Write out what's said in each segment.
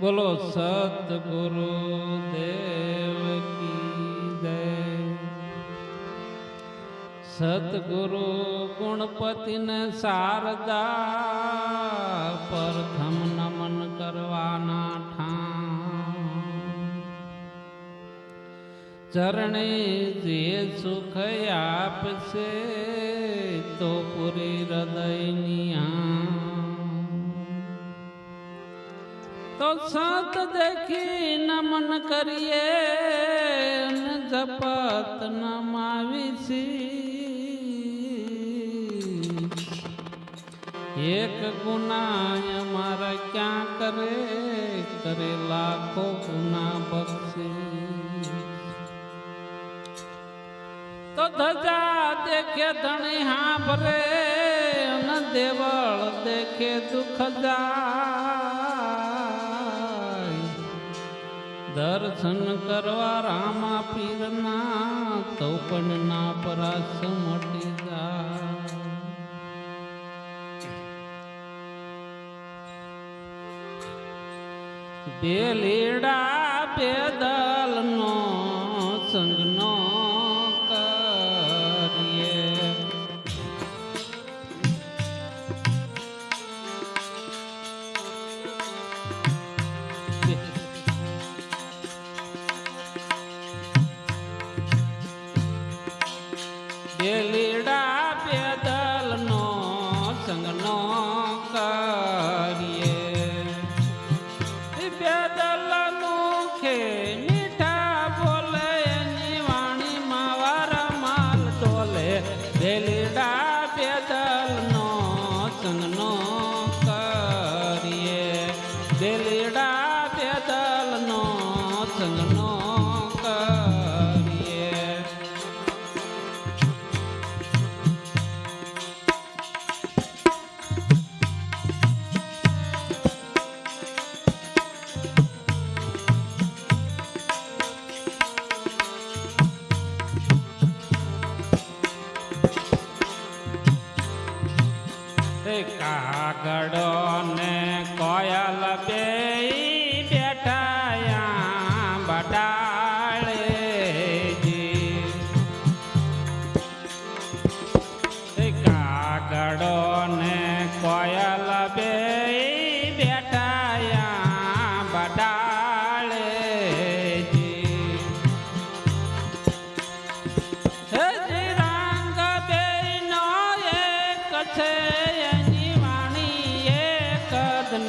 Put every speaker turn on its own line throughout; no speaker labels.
બોલો સતગુરુ દેવ કી જય. સતગુરુ ગુણપતિને શારદા પ્રથમ નમન કરવાના ચરણે જે સુખ આપશે તો પૂરી હૃદયની સત દેખી નમન કરીએ જપત નમાવીશી. એક ગુનાય મારા ક્યાં કરે કરે લાખો ગુના બક્ષે. તો ધજા દેખે ધણી હા ભરે દેવળ દેખે દુઃખ જાય દર્શન કરવા રામા પીરના તો પણ ના પરાસ મટી જાય. બે લીડા બે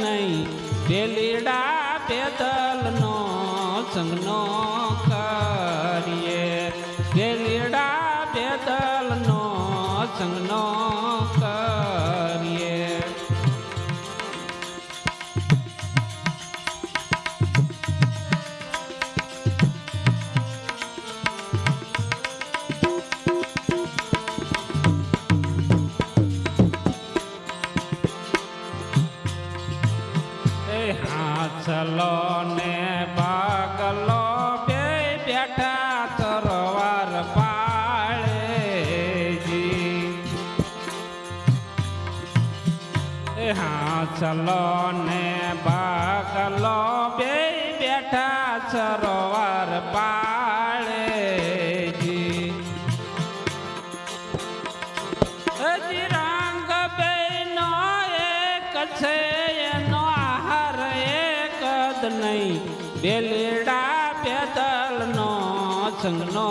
નહીં. બેલીડા બેદલનો સંગનો એ હાથલો ને બાગલો બે બેઠા સરોવર પાળે હજી રંગ બેનો એક છે, એનો આહાર એક નહીં. બેલીડા બેદલનો સંગનો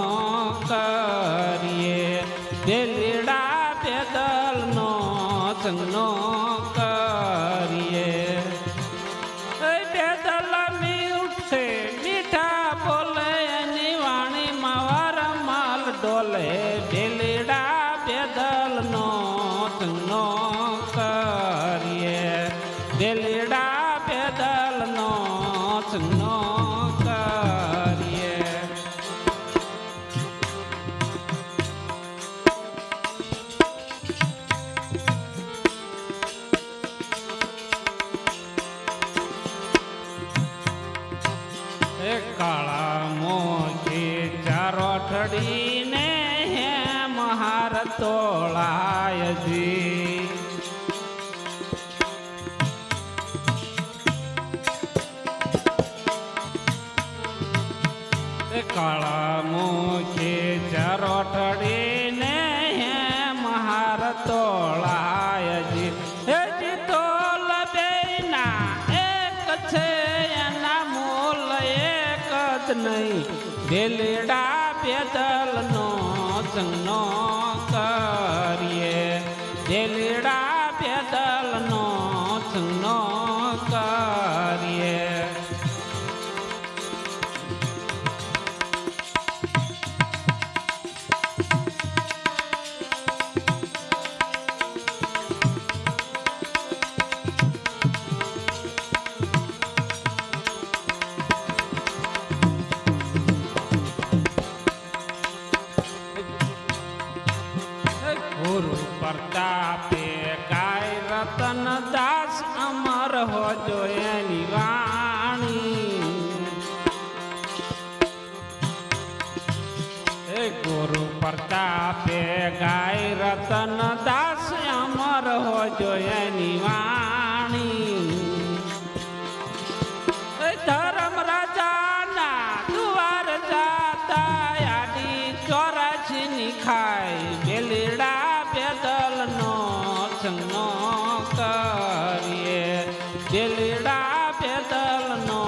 કરીએ દિલડા પેદલ નો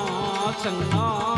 સંગનો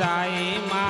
નો જાય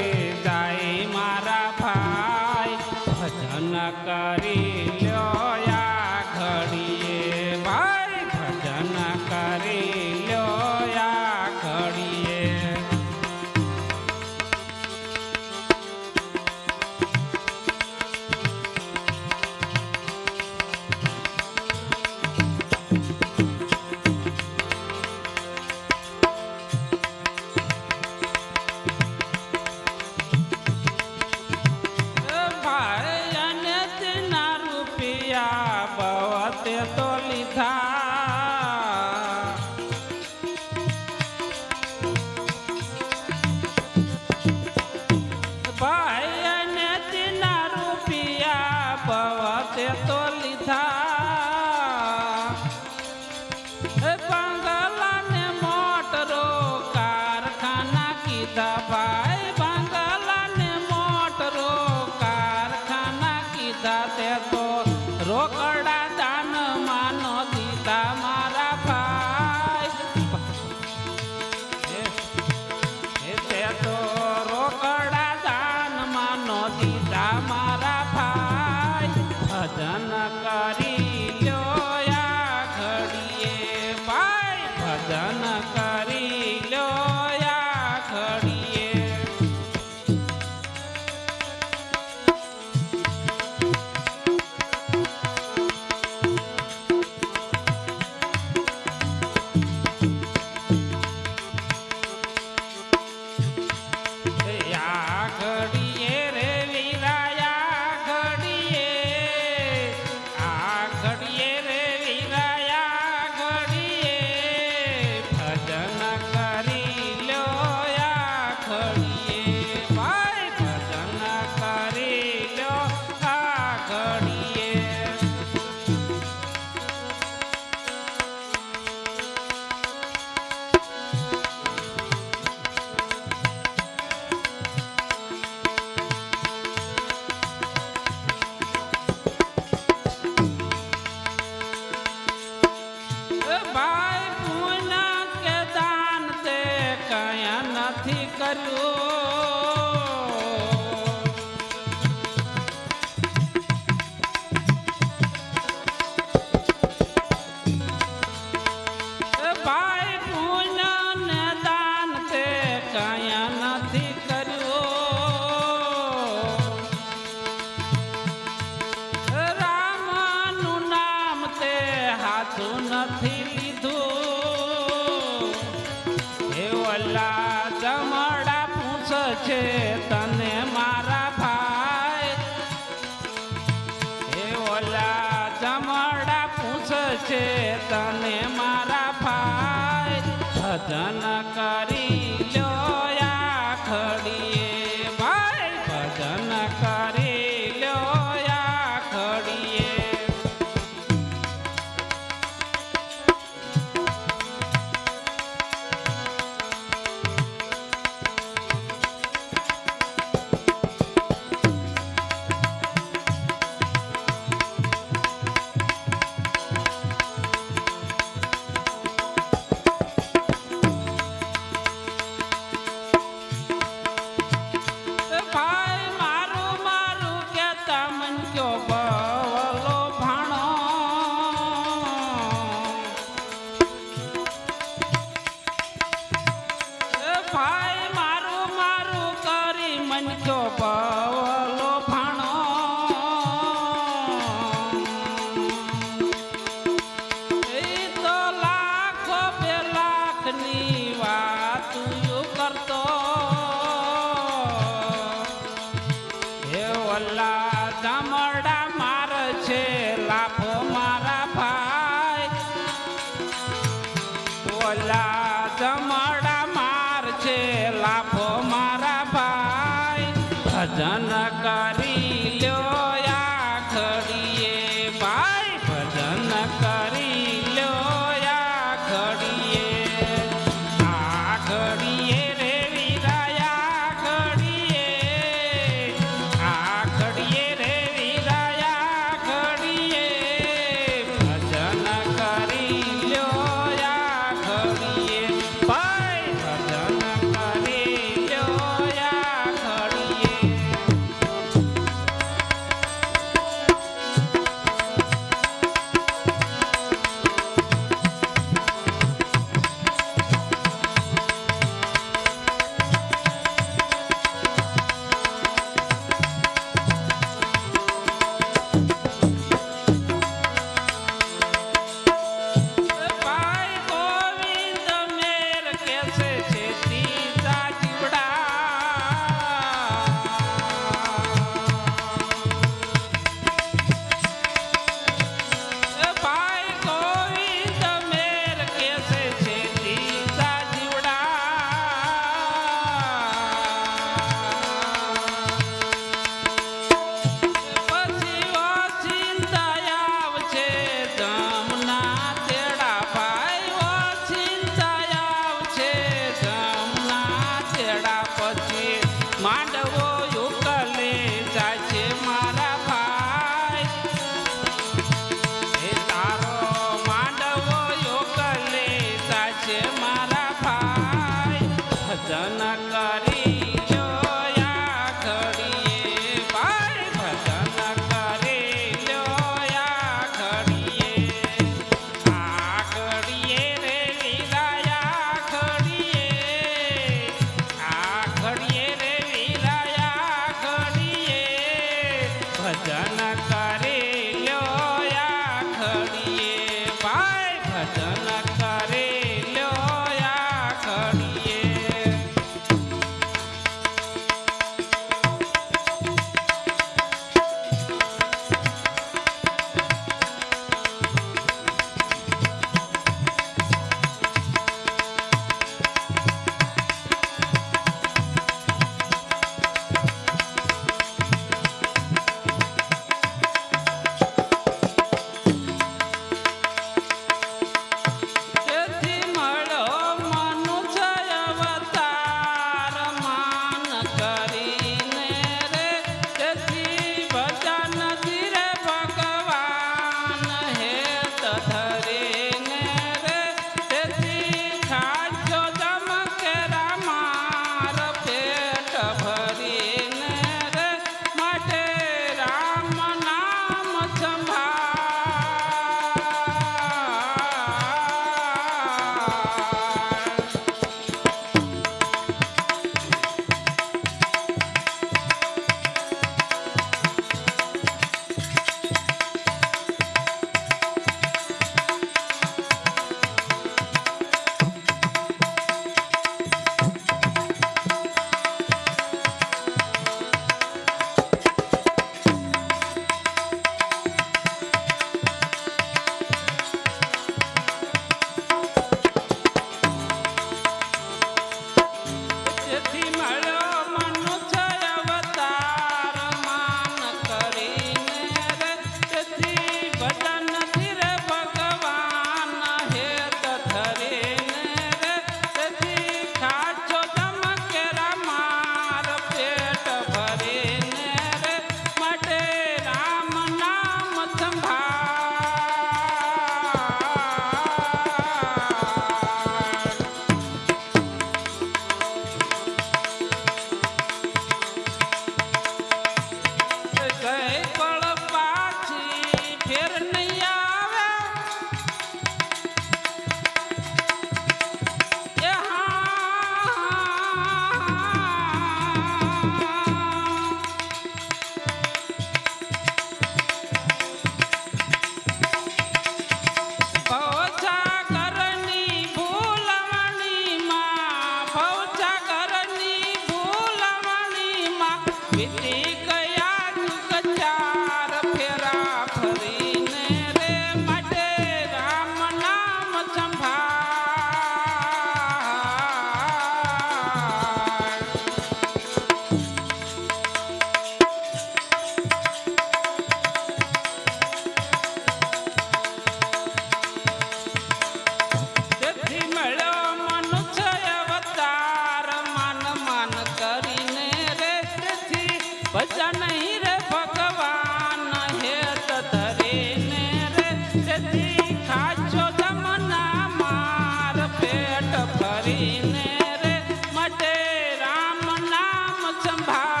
tomorrow.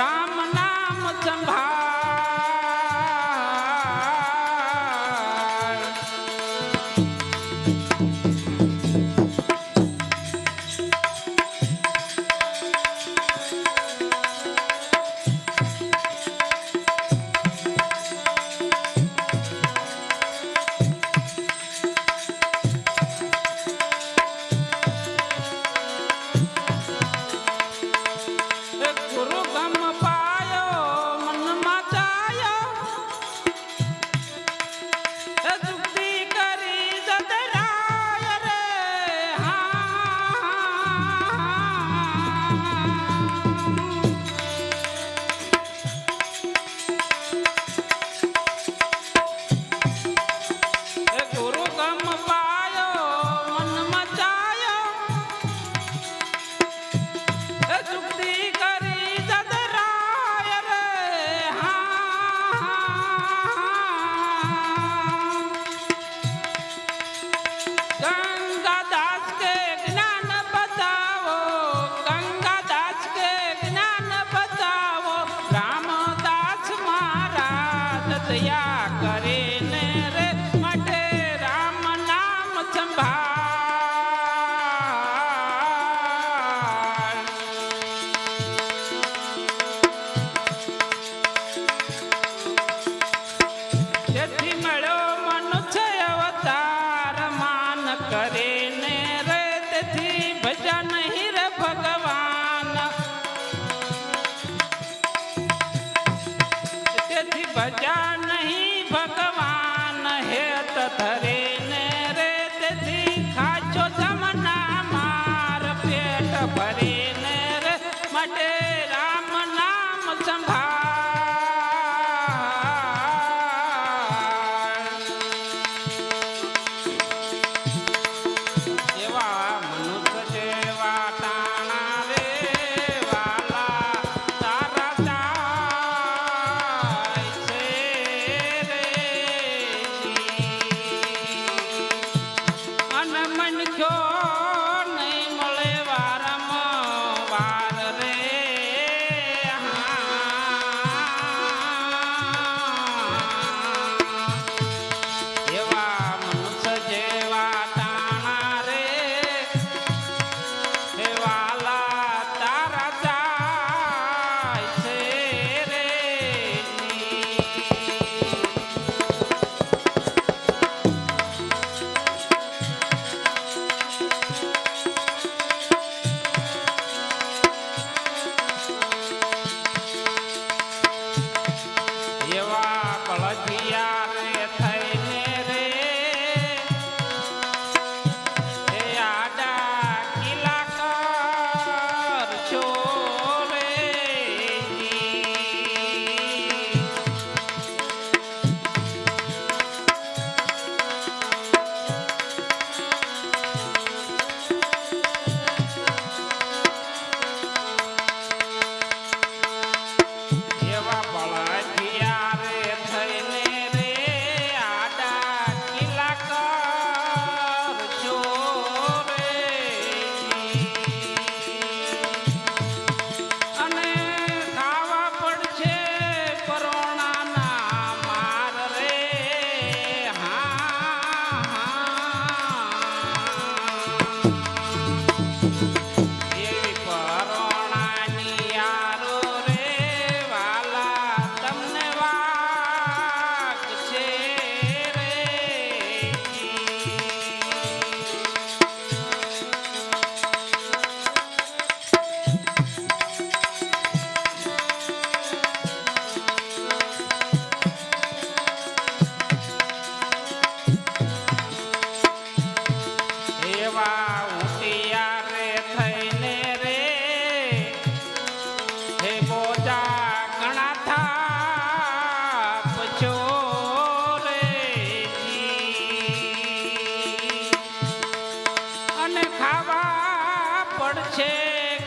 રામ નામ સંભાળ. ತತರೇ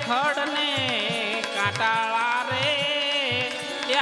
ખડને કાટાળા રે. એ